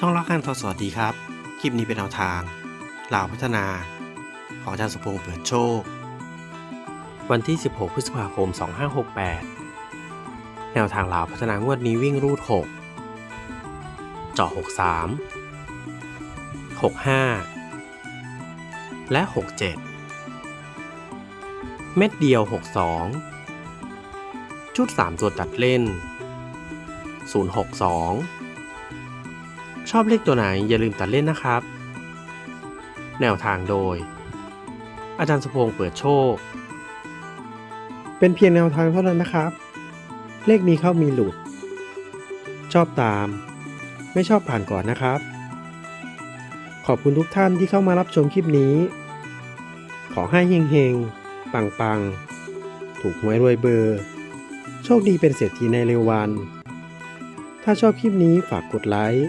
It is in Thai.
ช่องรักกันทอสวัสดีครับ คลิปนี้เป็นแนวทางลาวพัฒนา ของอาจารย์สมพงษ์เปิดโชค วันที่ 16 พฤษภาคม 2568 แนวทางลาวพัฒนางวดนี้วิ่งรูด 6 เจาะ 63 65 และ 67 เม็ดเดียว 62 ชุด 3 ตัวตัดเล่น 062 ชอบเลขตัวไหนอย่าลืมตัดเล่นนะครับ แนวทางโดย อาจารย์สมพงษ์เปิดโชค เป็นเพียงแนวทางเท่านั้นนะครับ เลขมีเข้ามีหลุด ชอบตาม ไม่ชอบผ่านก่อนนะครับ ขอบคุณทุกท่านที่เข้ามารับชมคลิปนี้ ขอให้เฮงๆปังๆถูกหวยรวยเบอร์ โชคดีเป็นเศรษฐีในเร็ววัน ถ้าชอบคลิปนี้ฝากกดไลค์